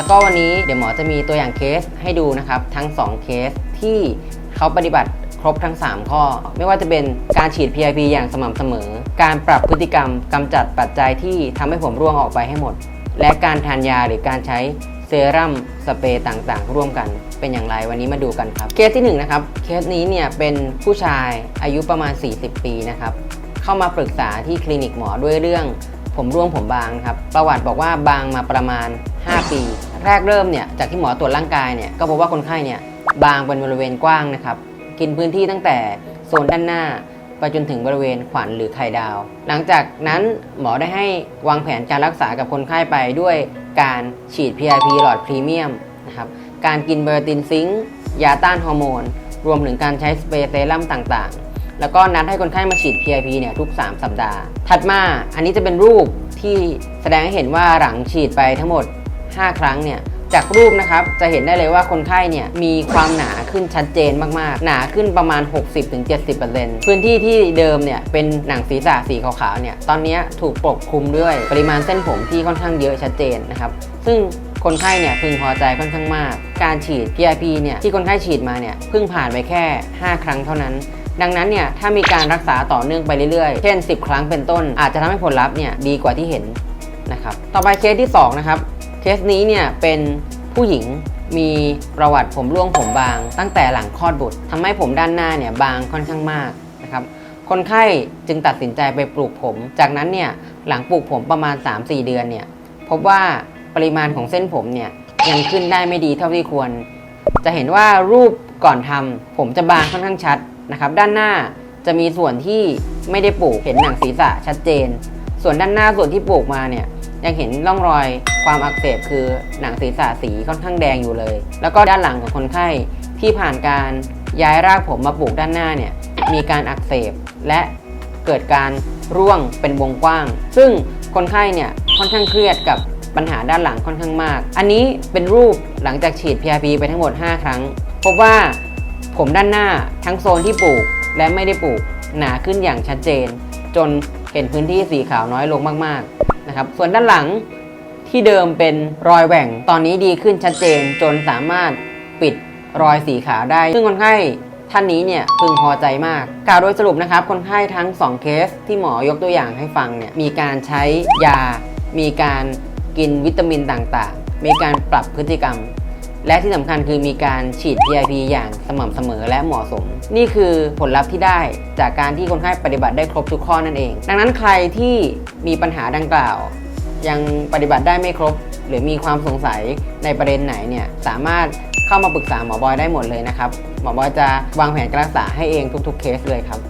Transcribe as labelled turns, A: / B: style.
A: แล้วก็วันนี้เดี๋ยวหมอจะมีตัวอย่างเคสให้ดูนะครับทั้ง 2 เคสที่เขาปฏิบัติครบทั้ง 3 ข้อ ไม่ว่าจะเป็นการฉีด PIP อย่างสม่ำเสมอ การปรับพฤติกรรมกำจัดปัจจัยที่ทำให้ผมร่วงออกไปให้หมด และการทานยาหรือการใช้เซรั่มสเปรย์ต่างๆ ร่วมกันเป็นอย่างไรวันนี้มาดูกันครับ เคสที่ 1 นะครับ เคสนี้เนี่ยเป็นผู้ชายอายุประมาณ 40 ปีนะครับ เข้ามาปรึกษาที่คลินิกหมอด้วยเรื่อง ผมร่วงผมบางครับ ประวัติบอกว่าบางมาประมาณ 5 ปี แรกเริ่มเนี่ยจากที่หมอตรวจร่างกายเนี่ยก็พบว่าคนไข้เนี่ยบางเป็นบริเวณกว้างนะครับ กินพื้นที่ตั้งแต่โซนด้านหน้าไปจนถึงบริเวณขวัญหรือไข่ดาว หลังจากนั้นหมอได้ให้วางแผนการรักษากับคนไข้ไปด้วยการฉีด PIP หลอดพรีเมียมนะครับ การกินเบอร์ตินซิงค์ยาต้านฮอร์โมน รวมถึงการใช้สเปรย์เซรั่มต่างๆ แล้วก็นัดให้คนไข้มาฉีด PIP เนี่ยทุก 3 สัปดาห์ ถัดมาอันนี้จะเป็นรูปที่แสดงให้เห็นว่าหลังฉีดไปทั้งหมด 5 ครั้งเนี่ยจากรูปนะครับจะเห็นได้เลยว่าคนไข้เนี่ยมีความหนาขึ้นชัดเจนมากๆ หนาขึ้นประมาณ 60-70%พื้นที่ที่เดิมเนี่ยเป็นหนังศีรษะสีขาวๆเนี่ยตอนนี้ถูกปกคลุมด้วยปริมาณเส้นผมที่ค่อนข้างเยอะชัดเจนนะครับซึ่งคนไข้เนี่ยพึงพอใจค่อนข้างมาก การฉีด PRP เนี่ยที่คนไข้ฉีดมาเนี่ยเพิ่งผ่านไปแค่ 5 ครั้งเท่านั้น ดังนั้นเนี่ยถ้ามีการรักษาต่อเนื่องไปเรื่อยๆ เช่น 10 ครั้งเป็นต้น อาจจะทำให้ผลลัพธ์เนี่ยดีกว่าที่เห็นนะครับ ต่อไปเคสที่ 2 นะครับ เคสนี้เนี่ยเป็นผู้หญิงมีประวัติผมร่วงผมบาง ตั้งแต่หลังคลอดบุตรทำให้ผมด้านหน้าเนี่ยบางค่อนข้างมากนะครับ คนไข้จึงตัดสินใจไปปลูกผม จากนั้นเนี่ยหลังปลูกผมประมาณ 3-4 เดือนเนี่ยพบว่าปริมาณของเส้นผมเนี่ยยังขึ้นได้ไม่ดีเท่าที่ควร จะเห็นว่ารูปก่อนทำผมจะบางค่อนข้างชัด นะครับด้านหน้าจะมีส่วนที่ไม่ได้ปลูกเห็นหนังศีรษะชัดเจน ส่วนด้านหน้าส่วนที่ปลูกมาเนี่ยยังเห็นร่องรอยความอักเสบคือหนังศีรษะสีค่อนข้างแดงอยู่เลย แล้วก็ด้านหลังของคนไข้ที่ผ่านการย้ายรากผมมาปลูกด้านหน้าเนี่ยมีการอักเสบและเกิดการร่วงเป็นวงกว้าง ซึ่งคนไข้เนี่ยค่อนข้างเครียดกับปัญหาด้านหลังค่อนข้างมาก อันนี้เป็นรูปหลังจากฉีด PRP ไปทั้งหมด 5 ครั้ง พบว่า ผมด้านหน้าทั้งโซนที่ปลูกและไม่ได้ปลูกหนาขึ้นอย่างชัดเจน จนเห็นพื้นที่สีขาวน้อยลงมากๆนะครับส่วนด้านหลังที่เดิมเป็นรอยแหว่งตอนนี้ดีขึ้นชัดเจนจนสามารถปิดรอยสีขาวได้ ซึ่งคนไข้ท่านนี้เนี่ยพึงพอใจมากกล่าวโดยสรุปนะครับคนไข้ทั้ง 2 เคสที่หมอยกตัวอย่างให้ฟังเนี่ยมีการใช้ยา มีการกินวิตามินต่างๆ มีการปรับพฤติกรรม และที่สำคัญคือมีการฉีด PIP อย่างสม่ำเสมอและเหมาะสม นี่คือผลลัพธ์ที่ได้จากการที่คนไข้ปฏิบัติได้ครบทุกข้อนั่นเอง ดังนั้นใครที่มีปัญหาดังกล่าว ยังปฏิบัติได้ไม่ครบ หรือมีความสงสัยในประเด็นไหนเนี่ยสามารถเข้ามาปรึกษาหมอบอยได้หมดเลยนะครับ หมอบอยจะวางแผนการรักษาให้เองทุกๆเคสเลยครับ